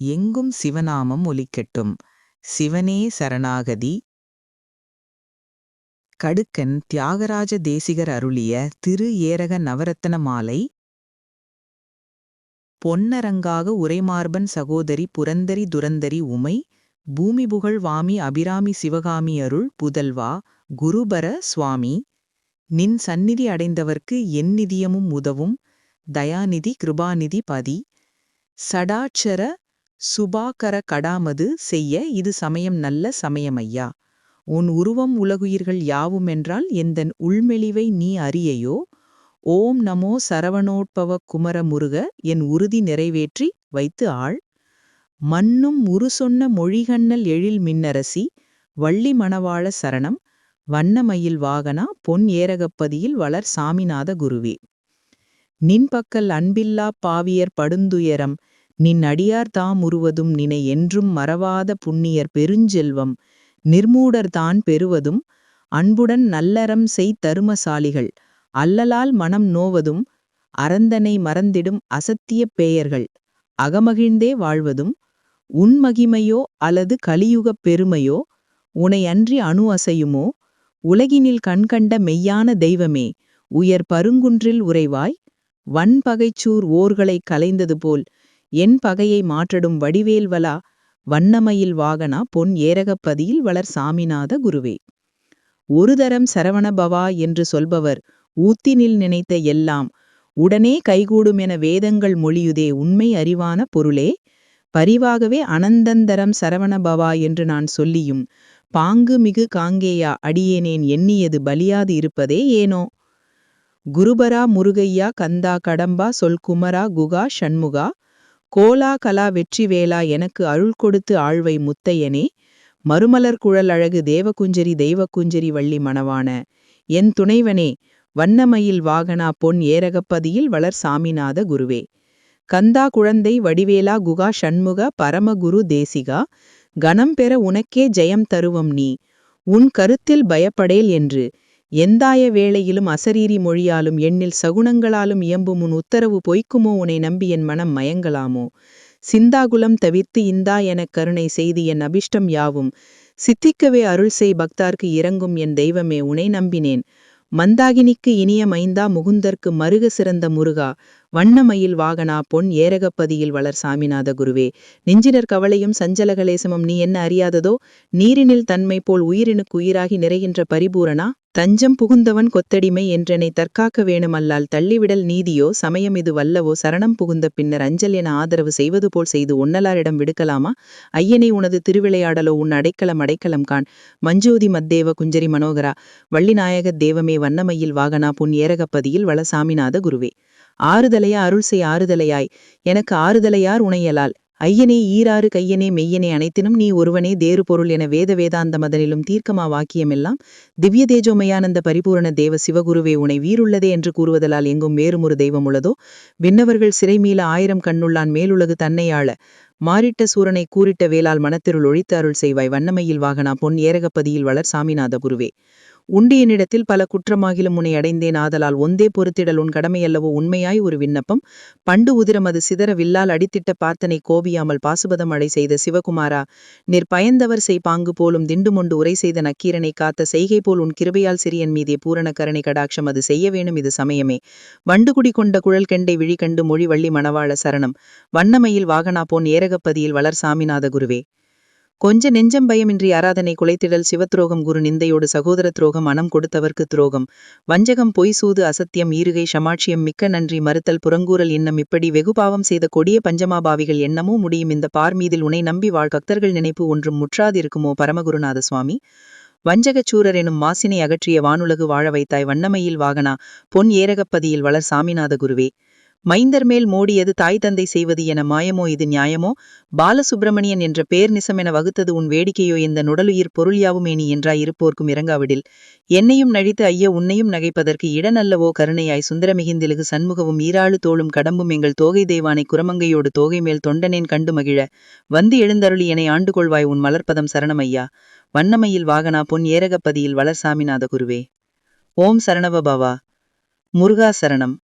எங்கும் சிவநாமம் ஒலிக்கட்டும். சிவனே சரணாகதி. கடுக்கன் தியாகராஜ தேசிகர் அருளிய திரு ஏரக நவரத்தன மாலை. பொன்னரங்காக உரைமார்பன் சகோதரி புரந்தரி துரந்தரி உமை. பூமி புகழ் வாமி அபிராமி சிவகாமி அருள் புதல்வா. குருபர சுவாமி. நின் சந்நிதி அடைந்தவர்க்கு என் நிதியமும் உதவும். தயாநிதி கிருபாநிதி பதி. சடாட்சர சுபாகர கடாமது செய்ய இது சமயம் நல்ல சமயமையா? உன் உருவம் உலகுயிர்கள் யாவுமென்றால் எந்தன் உள்மெளிவை நீ அறியையோ? ஓம் நமோ சரவணோட்பவ குமர முருக என் உறுதி நிறைவேற்றி வைத்து ஆள். மன்னும் உரு சொன்ன மொழிகண்ணல் எழில் மின்னரசி வள்ளி மணவாழ சரணம் வண்ணமயில் வாகனா பொன் ஏரகப்பதியில் வளர் சாமிநாத குருவே. நின்பக்கல் அன்பில்லா பாவியர் படுந்துயரம் நின் அடியார் தாம் உருவதும் நினை என்றும் மறவாத புண்ணியர் பெருஞ்செல்வம். நிர்மூடர் தான் பெறுவதும் அன்புடன் நல்லறம் செய் தருமசாலிகள். அல்லலால் மனம் நோவதும் அறந்தனை மறந்திடும் அசத்திய பேயர்கள். அகமகிழ்ந்தே வாழ்வதும் உன் மகிமையோ அல்லது கலியுகப் பெருமையோ உனை அன்றி அணு அசையுமோ? உலகினில் கண்கண்ட மெய்யான தெய்வமே உயர் பருங்குன்றில் உறைவாய் வன்பகைச்சூர் ஓர்களைக் கலைந்தது போல் என் பகையை மாற்றடும் வடிவேல்வலா வண்ணமயில் வாகனா பொன் ஏரகப்பதியில் வளர் சாமிநாத குருவே. ஒரு தரம் சரவணபவா என்று சொல்பவர் ஊத்தினில் நினைத்த எல்லாம் உடனே கைகூடும் என வேதங்கள் மொழியுதே உண்மை அறிவான பொருளே. பரிவாகவே அனந்தந்தரம் சரவணபவா என்று நான் சொல்லியும் பாங்கு மிகு காங்கேயா அடியேனேன் எண்ணியது பலியாது இருப்பதே ஏனோ? குருபரா முருகையா கந்தா கடம்பா சொல் குமரா குகா ஷண்முகா கோலா கலா வெற்றிவேலா எனக்கு அருள் கொடுத்து ஆழ்வை முத்தையனே மறுமலர் குழல் அழகு தேவகுஞ்சரி தெய்வக்குஞ்சரி வள்ளி மணவான என் துணைவனே வண்ணமயில் வாகனா பொன் ஏரகப்பதியில் வளர் சாமிநாத குருவே. கந்தா குழந்தை வடிவேலா குகா ஷண்முக பரமகுரு தேசிகா கணம் பெற உனக்கே ஜெயம் தருவம் நீ உன் கருத்தில் பயப்படேல் என்று எந்தாய வேளையிலும் அசரீரி மொழியாலும் எண்ணில் சகுனங்களாலும் இயம்பும் உன் உத்தரவு பொய்க்குமோ உனை நம்பி என் மனம் மயங்கலாமோ? சிந்தாகுலம் தவிர்த்து இந்தா எனக் கருணை செய்து என் அபிஷ்டம் யாவும்? சித்திக்கவே அருள் செய் பக்தார்க்கு இறங்கும் என் தெய்வமே உனை நம்பினேன். மந்தாகினிக்கு இனிய மைந்தா முகுந்தர்க்கு மருக சிறந்த முருகா. வண்ணமயில் வாகனா பொன் ஏரகப்பதியில் வளர் சாமிநாத குருவே. நெஞ்சினர் கவலையும் சஞ்சலகலேசமும் நீ என்ன அறியாததோ? நீரினில் தன்மை போல் உயிரினுக்கு உயிராகி நிறைகின்ற பரிபூரணா? தஞ்சம் புகுந்தவன் கொத்தடிமை என்றனை தற்காக்க வேணுமல்லால் தள்ளிவிடல் நீதியோ சமயம் இது வல்லவோ சரணம் புகுந்த பின்னர் அஞ்சல் என ஆதரவு செய்வது போல் செய்து ஒன்னலாரிடம் விடுக்கலாமா? ஐயனை உனது திருவிளையாடலோ உன் அடைக்கலம் அடைக்கலம் கான் மஞ்சோதி மத்தேவ குஞ்சரி மனோகரா வள்ளிநாயக தேவமே வண்ணமையில் வாகனா புன் ஏரகப்பதியில் வளசாமிநாத குருவே. ஆறுதலையா அருள் செய் ஆறுதலையாய் எனக்கு ஆறுதலையார் உணையலால் ஐயனே ஈராறு கையனே மெய்யனே அனைத்தினும் நீ ஒருவனே தேறு பொருள் என வேத வேதாந்த மதனிலும் தீர்க்கமா வாக்கியமெல்லாம் திவ்ய தேஜோமயானந்த பரிபூரண தேவ சிவகுருவே உனை வீருள்ளதே என்று கூறுவதலால் எங்கும் வேறுமொரு தெய்வம் உள்ளதோ? விண்ணவர்கள் சிறை மீள ஆயிரம் கண்ணுள்ளான் மேலுலகு தன்னையாள மாறிட்ட சூரனை கூறிட்ட வேளால் மனத்திருள் ஒழித்து அருள் செய்வாய் வண்ணமையில் வாகனா பொன் ஏரகப்பதியில் வளர் சாமிநாத குருவே. உண்டியனிடத்தில் பல குற்றமாகிலும் உன்னை அடைந்தேன். ஆதலால் ஒந்தே பொறுத்திடல் உன் கடமையல்லவோ உண்மையாய் ஒரு விண்ணப்பம். பண்டு உதிரம் அது சிதற வில்லால் அடித்திட்ட பார்த்தனை கோவியாமல் பாசுபதம் அடை செய்த சிவகுமாரா நிற் பயந்தவர் செய் பாங்கு போலும் திண்டுமொண்டு உரை செய்த நக்கீரனை காத்த செய்கை போல் உன் கிருபையால் சிறியன் மீதே பூரண கரணை கடாட்சம் அது செய்ய வேணும் இது சமயமே. வண்டுகுடி கொண்ட குழல் கெண்டை விழி கண்டு மொழி வள்ளி மணவாள சரணம். வண்ணமையில் வாகனா போன் அழகப்பதியில் வளர் சாமிநாத குருவே. கொஞ்ச நெஞ்சம் பயமின்றி ஆராதனை குலைத்திடல் சிவத்ரோகம் குரு நிந்தையோடு சகோதர துரோகம் மனம் கொடுத்தவர்க்கு துரோகம். வஞ்சகம் பொய் சூது அசத்தியம் ஈருகை சமாட்சியம் மிக்க நன்றி மறுத்தல் புறங்கூறல் இன்னம் இப்படி வெகுபாவம் செய்த கொடிய பஞ்சமாபாவிகள் எண்ணமோ முடியும் இந்த பார் மீதில் உனை நம்பி வாழ் பக்தர்கள் நினைப்பு ஒன்றும் முற்றாதிருக்குமோ பரமகுருநாத சுவாமி. வஞ்சகச்சூரர் எனும் மாசினை அகற்றிய வானுலகு வாழ வைத்தாய் வண்ணமையில் வாகனா. பொன் ஏரகப்பதியில் வளர் சாமிநாத குருவே. மைந்தர் மேல் மோடியது தாய் தந்தை செய்வது என மாயமோ இது நியாயமோ? பாலசுப்பிரமணியன் என்ற பேர் நிசமென வகுத்தது உன் வேடிக்கையோ இந்த நுடலுயிர் பொருள் யாவுமே என்றாய் இருப்போர்க்கும் இறங்காவிடில். என்னையும் நழித்து ஐய உன்னையும் நகைப்பதற்கு இடநல்லவோ கருணையாய் சுந்தரமிகிந்திலுகு சண்முகவும் ஈராளு தோளும் கடம்பும் எங்கள் தோகை தெய்வானை குரமங்கையோடு தோகை மேல் தொண்டனேன் கண்டு மகிழ. வந்து எழுந்தருளி என ஆண்டு கொள்வாய் உன் மலர்ப்பதம் சரணமையா வண்ணமையில் வாகனா பொன் ஏரகப்பதியில் வளர்சாமிநாத குருவே ஓம் சரணவ பவா. முருகா சரணம்.